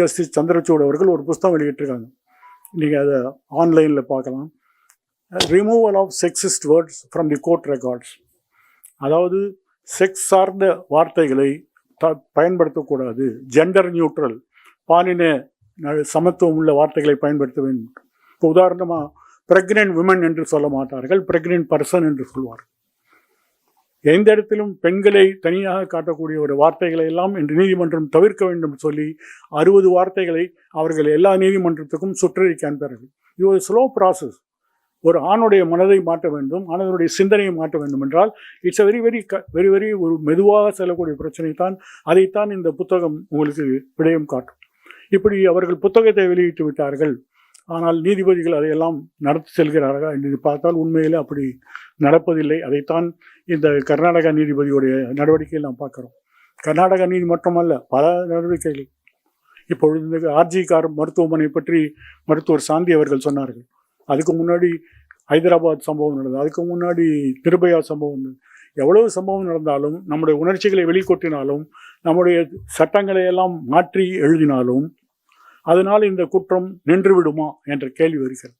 Justice Chandrachud அவர்கள் ஒரு புஸ்தகம் வெளியிட்டிருக்காங்க. நீங்கள் அதை ஆன்லைனில் பார்க்கலாம். Removal of sexist words from the court records அதாவது செக்ஸ் சார்ந்த வார்த்தைகளை த பயன்படுத்தக்கூடாது. ஜெண்டர் நியூட்ரல் பாலின சமத்துவம் உள்ள வார்த்தைகளை பயன்படுத்த வேண்டும். இப்போ உதாரணமாக ப்ரெக்னென்ட் விமன் என்று சொல்ல மாட்டார்கள். ப்ரெக்னென்ட் பர்சன் என்று சொல்வார்கள். எந்த இடத்திலும் பெண்களை தனியாக காட்டக்கூடிய ஒரு வார்த்தைகளை எல்லாம் இன்று நீதிமன்றம் தவிர்க்க வேண்டும் சொல்லி அறுபது வார்த்தைகளை அவர்கள் எல்லா நீதிமன்றத்துக்கும் சுற்றறிக்கை அனுப்பார்கள் இது ஒரு ஸ்லோ ப்ராசஸ் ஒரு ஆணுடைய மனதை மாற்ற வேண்டும் ஆணுடைய சிந்தனையை மாற்ற வேண்டும் என்றால் இட்ஸ் அ வெரி வெரி க வெரி வெரி ஒரு மெதுவாக செல்லக்கூடிய பிரச்சனை தான். அதைத்தான் இந்த புத்தகம் உங்களுக்கு விடயம் காட்டும். இப்படி அவர்கள் புத்தகத்தை வெளியிட்டு விட்டார்கள். ஆனால் நீதிபதிகள் அதையெல்லாம் நடத்தி செல்கிறார்கள் என்று பார்த்தால் உண்மையில் அப்படி நடப்பதில்லை. அதைத்தான் இந்த கர்நாடகா நீதிபதியுடைய நடவடிக்கையில் நாம் பார்க்குறோம். கர்நாடகா நீதி மட்டுமல்ல பல நடவடிக்கைகள். இப்பொழுது இந்த ஆர்ஜி கார் மருத்துவமனை பற்றி மருத்துவர் சாந்தி அவர்கள் சொன்னார்கள். அதுக்கு முன்னாடி ஹைதராபாத் சம்பவம் நடந்தது அதுக்கு முன்னாடி நிர்பயா சம்பவம் நடந்தது. எவ்வளவு சம்பவம் நடந்தாலும் நம்முடைய உணர்ச்சிகளை வெளிக்கொட்டினாலும் நம்முடைய சட்டங்களை எல்லாம் மாற்றி எழுதினாலும் அதனால் இந்த குற்றம் நின்று விடுமா? என்ற கேள்வி வருகிறது.